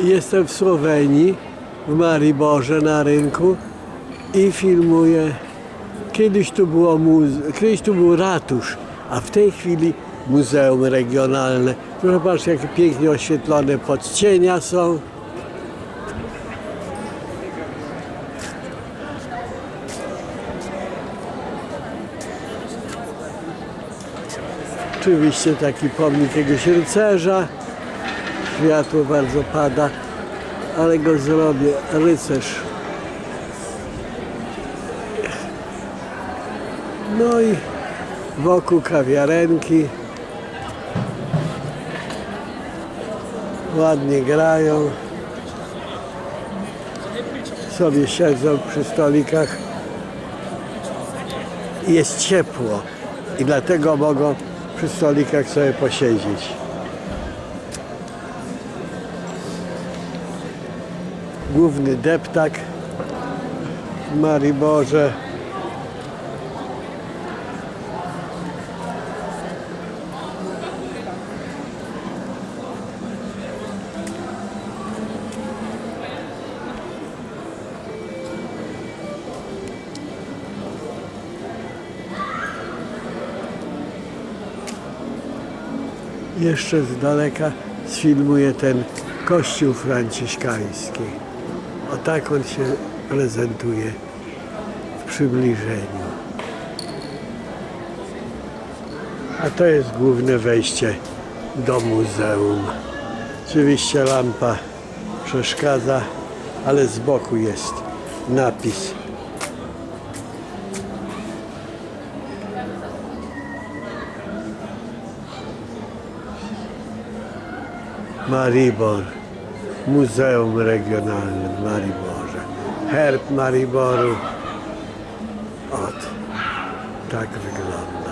Jestem w Słowenii, w Mariborze na rynku i filmuję. Kiedyś tu, było muze- kiedyś tu był ratusz, a w tej chwili muzeum regionalne. Proszę patrzcie, jakie pięknie oświetlone podcienia są. Oczywiście taki pomnik jakiegoś rycerza. Światło bardzo pada, ale go zrobię. Rycerz. No i wokół kawiarenki. Ładnie grają. Sobie siedzą przy stolikach. Jest ciepło i dlatego mogą przy stolikach sobie posiedzieć. Główny deptak Mariborze. Jeszcze z daleka sfilmuję ten kościół franciszkański. O tak on się prezentuje w przybliżeniu. A to jest główne wejście do muzeum. Oczywiście lampa przeszkadza, ale z boku jest napis. Maribor, Muzeum Regionalne w Mariborze. Herb Mariboru. Ot, tak wygląda.